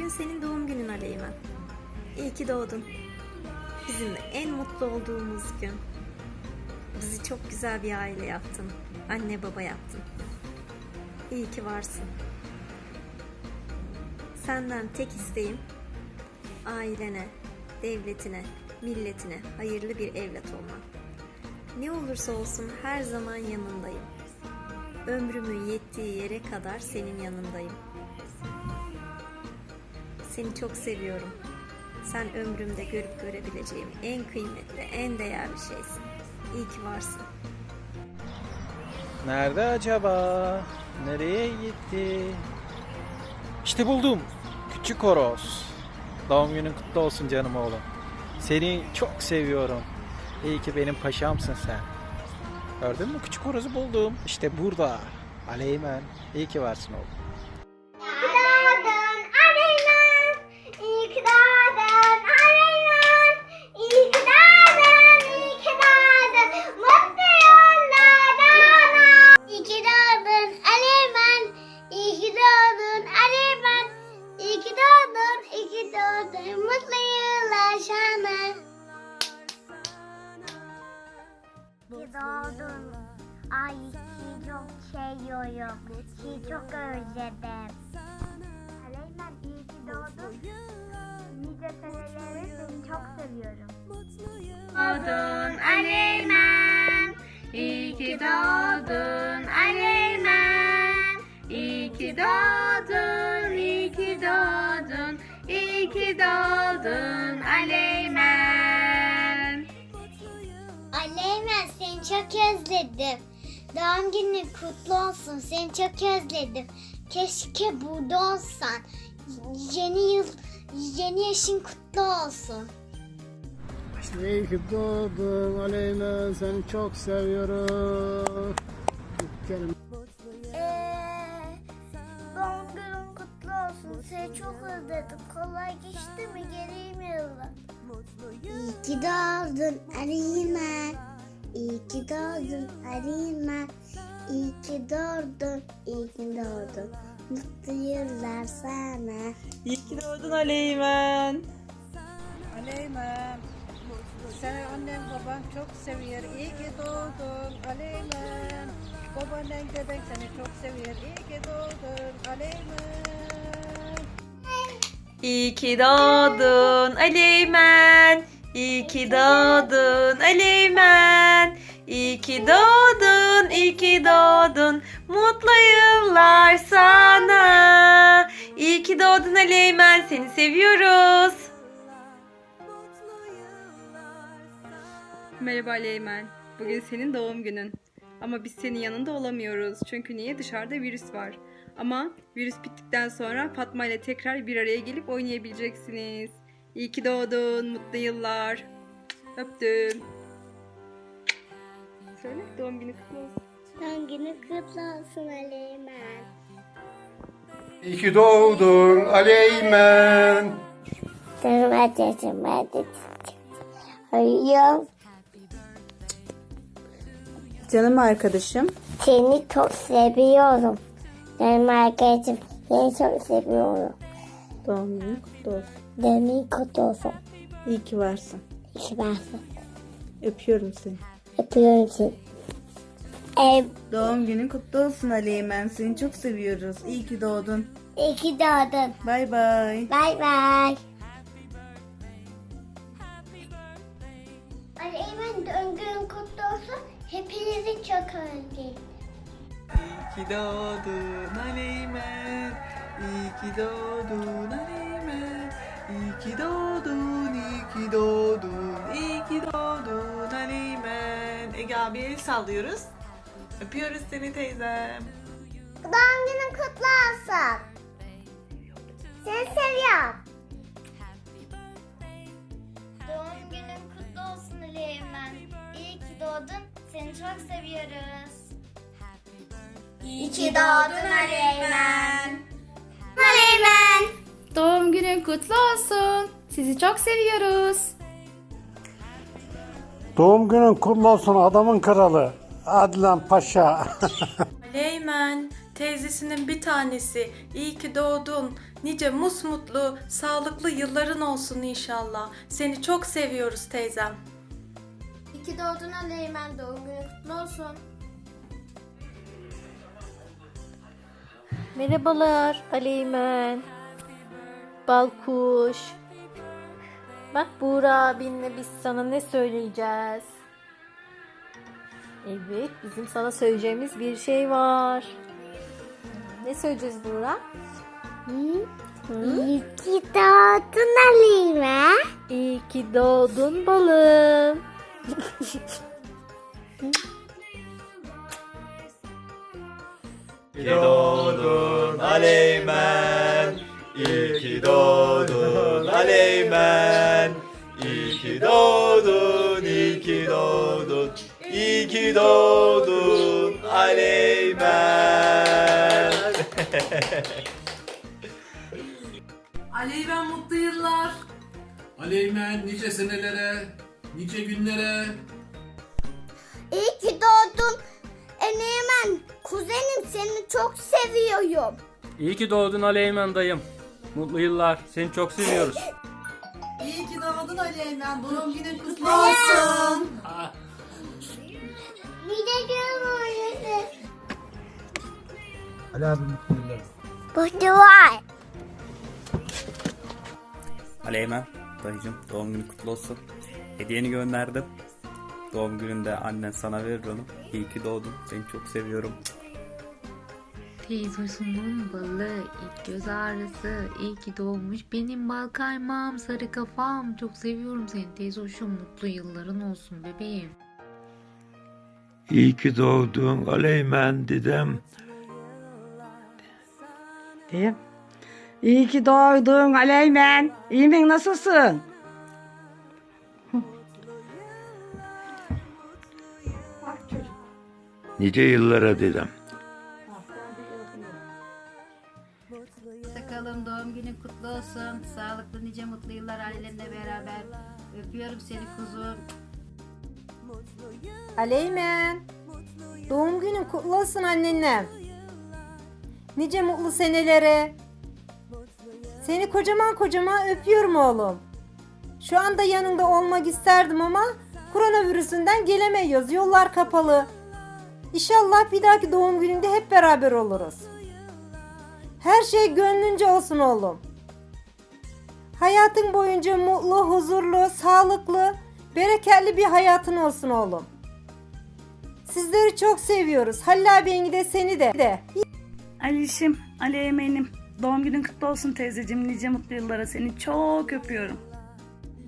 Bugün senin doğum günün Aleymen. İyi ki doğdun. Bizimle en mutlu olduğumuz gün. Bizi çok güzel bir aile yaptın. Anne baba yaptın. İyi ki varsın. Senden tek isteğim ailene, devletine, milletine hayırlı bir evlat olman. Ne olursa olsun her zaman yanındayım. Ömrümün yettiği yere kadar senin yanındayım. Seni çok seviyorum. Sen ömrümde görüp görebileceğim en kıymetli, en değerli şeysin. İyi ki varsın. Nerede acaba? Nereye gitti? İşte buldum. Küçük horoz. Doğum günün kutlu olsun canım oğlum. Seni çok seviyorum. İyi ki benim paşamsın sen. Gördün mü? Küçük horozu buldum. İşte burada. Aleymen. İyi ki varsın oğlum. Aleymen. İyi ki doğdun Aleymen. İyi ki doğdun, iyi ki doğdun. İyi ki doğdun Aleymen. Aleyna seni çok özledim. Doğum günün kutlu olsun. Seni çok özledim. Keşke burada olsan. Yeni yıl, yeni yaşın kutlu olsun. İyi ki doğdun Aleyna seni çok seviyorum. Canım. Ee, doğum günün kutlu olsun. Seni çok özledim. Kolay geçti mi? Geleyim yıllar. İyi ki doğdun Aleyna. İyi ki doğdun Aleyna. İyi ki doğdun, iyi ki doğdun. Mutlu yıllar sana. İyi ki doğdun Aleymen. Aleymen. Seni annem baban çok seviyor. İyi ki doğdun Aleymen. Babaannen deden seni çok seviyor. İyi ki doğdun Aleymen. İyi ki doğdun Aleymen. İyi ki doğdun Aleymen. İyi ki doğdun, iyi ki doğdun. Mutlu yıllar sana. İyi ki doğdun Aleymen. Seni seviyoruz. Merhaba Aleymen. Bugün senin doğum günün. Ama biz senin yanında olamıyoruz. Çünkü niye? Dışarıda virüs var. Ama virüs bittikten sonra Fatma ile tekrar bir araya gelip oynayabileceksiniz. İyi ki doğdun. Mutlu yıllar. Öptüm. Söyle doğum günü kutlu olsun. Doğum günün kutlu olsun Aleyna. İyi ki doğdun Aleymen. Canım acısın ben de Hayır. Canım arkadaşım. Seni çok seviyorum. Canım arkadaşım seni çok seviyorum. Doğum günün kutlu olsun. Demin kutlu olsun. İyi ki varsın. İyi varsın. Öpüyorum seni. Öpüyorum seni. Ev, Doğum günün kutlu olsun Aleymen. Seni çok seviyoruz. İyi ki doğdun. iyi ki doğdun. Bay bay. Bay bay. Aleymen doğum günün kutlu olsun. Hepinizi çok özledim. İyi ki doğdun Aleymen. İyi ki doğdun Aleymen. İyi ki doğdun, iyi ki doğdun, iyi ki doğdun Aleymen. Ege abiye el sallıyoruz. Öpüyoruz seni teyzem. Doğum günün kutlu olsun. Seni seviyorum. Doğum günün kutlu olsun Aleymen. İyi ki doğdun. Seni çok seviyoruz. İyi ki doğdun Aleymen. Aleymen. Doğum günün kutlu olsun. Sizi çok seviyoruz. Doğum günün kutlu olsun adamın kralı. Adnan Paşa. Aleymen, teyzesinin bir tanesi. İyi ki doğdun. Nice musmutlu, sağlıklı yılların olsun inşallah. Seni çok seviyoruz teyzem. İyi ki doğdun Aleymen. Doğum günün kutlu olsun. Merhabalar Aleymen. Balkuş. Bak Buğra abinle biz sana ne söyleyeceğiz? Evet, bizim sana söyleyeceğimiz bir şey var. Ne söyleyeceğiz Buğra? İyi ki doğdun Aleymen. İyi ki doğdun balım. İyi ki doğdun Aleymen. İyi ki doğdun Aleymen. İyi ki doğdun, iyi ki doğdun. İyi ki doğdun Aleymen. Aleymen mutlu yıllar. Aleymen nice senelere, nice günlere. İyi ki doğdun Aleymen. Kuzenim seni çok seviyorum. İyi ki doğdun Aleymen dayım. Mutlu yıllar. Seni çok seviyoruz. İyi ki doğdun Aleymen. Doğum günün kutlu olsun. Bir de görmüyoruz. Ali abi mutlu yıllar. Mutlu var. Aleymen dayıcım doğum günü kutlu olsun. Hediyeni gönderdim. Doğum gününde annen sana verir onu. İyi ki doğdun. Seni çok seviyorum. Teyzosunun balı, ilk göz ağrısı, iyi ki doğmuş benim bal kaymağım, sarı kafam. Çok seviyorum seni teyzoşum, mutlu yılların olsun bebeğim. İyi ki doğdun Aleymen dedem. Diyeyim. İyi ki doğdun Aleymen. İyi mi nasılsın? Nice yıllara dedem. Sakalım doğum günün kutlu olsun. Sağlıklı nice mutlu yıllar ailenle beraber. Öpüyorum seni kuzum. Aleymen. Doğum günün kutlu olsun annenle. Nice mutlu senelere. Seni kocaman kocaman öpüyorum oğlum. Şu anda yanında olmak isterdim ama koronavirüsünden gelemiyoruz. Yollar kapalı. İnşallah bir dahaki doğum gününde hep beraber oluruz. Her şey gönlünce olsun oğlum. Hayatın boyunca mutlu, huzurlu, sağlıklı, bereketli bir hayatın olsun oğlum. Sizleri çok seviyoruz. Halil abi de seni de. de. Alişim, Ali Emeğim. Doğum günün kutlu olsun teyzeciğim. Nice mutlu yıllara seni çok öpüyorum.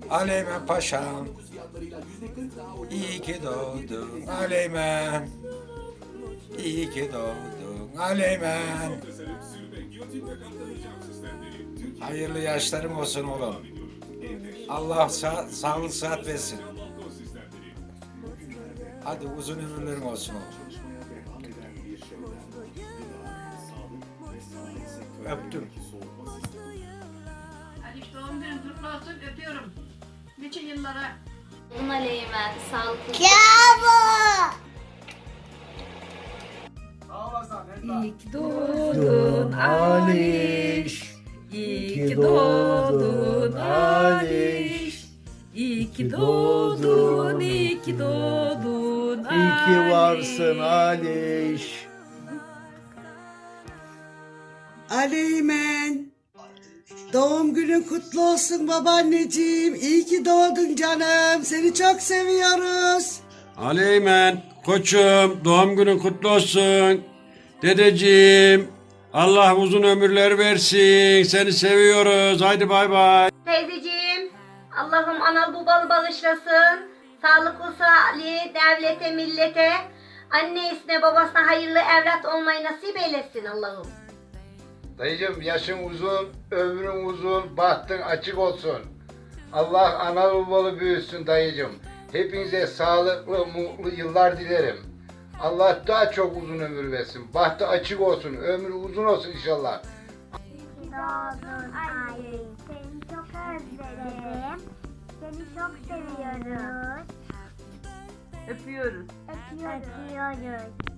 Aleymen Paşam. İyi ki doğdun Aleymen. İyi ki doğdun Aleymen. Hayırlı yaşların olsun oğlum. Allah sa sağlık sıhhat versin. Hadi uzun ömürlerin olsun oğlum. Öptüm. Aliş doğum günün kutlu olsun. Öpüyorum. Nice yıllara. Aleymen, sağlıklı. Bravo. İyi ki doğdun Aliş. İyi ki doğdun Aliş. İyi ki doğdun, iyi ki doğdun Aliş. İyi ki varsın Aliş. Aleymen. Doğum günün kutlu olsun babaanneciğim. İyi ki doğdun canım. Seni çok seviyoruz. Aleymen, koçum doğum günün kutlu olsun. Dedeciğim, Allah uzun ömürler versin. Seni seviyoruz. Haydi bay bay. Teyzeciğim, Allah'ım ana babalı bağışlasın. Sağlıklı sağlığı devlete, millete, annesine babasına hayırlı evlat olmayı nasip eylesin Allah'ım. Dayıcım yaşın uzun, ömrün uzun, bahtın açık olsun. Allah ana babalı büyüsün dayıcım. Hepinize sağlıklı, mutlu yıllar dilerim. Allah daha çok uzun ömür versin. Bahtı açık olsun, ömrü uzun olsun inşallah. Doğdun Ali. Seni çok özledim. Seni çok seviyoruz. Öpüyoruz. Öpüyoruz. Öpüyoruz.